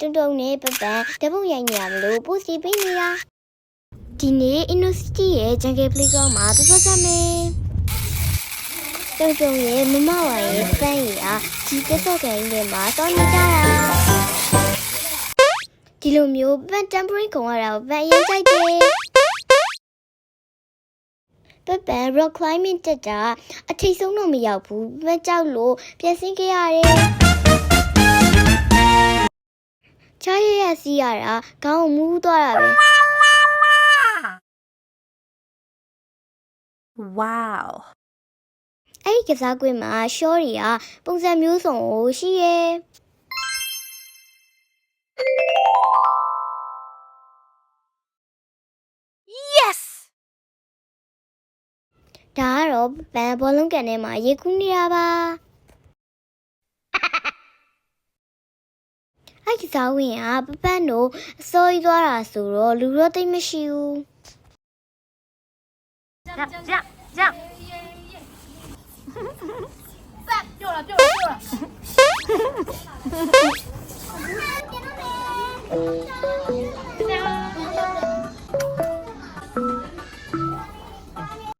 တုံတုံနဲ့ပပန်တပုတ်ရိုက်နေရမလို့ပို့စီပေးနေတာဒီနေ့ Innosity ရဲ့ Jungle Playground မှာပြပြကြမယ်တုံတုံရဲ့မမဝါရဲ့ပန်းရီအားဒီတက်တော့ကန်ကြီးထဲမှာစောနေကြတာဒီလိုမျိုးပန်း temporary ခုံရတာကိုပန်းအရင်ကြိုက်တယ်ပပန် rock climbing တက်တာအထိတ်ဆုံးတော့မရောက်ဘူးပန်းကြောက်လို့ပြန်ဆင်းခဲ့ရတယ် ချားရရစီးရတာခေါင်းကိုမူးသွားတာပဲ Wow. အဲ့ဒီကစားကွင်းမှာရှော့တွေကပုံစံမျိုးစုံကိုရှိရဲ Yes! ဒါကတော့ဘန်ဘောလုံးကန်ထဲမှာရေကူးနေတာပါ အိဇောင်းဝင်ကပပန့်တို့အစိုးရသွားတာဆိုတော့လူတော့တိတ်မရှိဘူးညညညပတ်ပြောတာပြောတာပြောတာ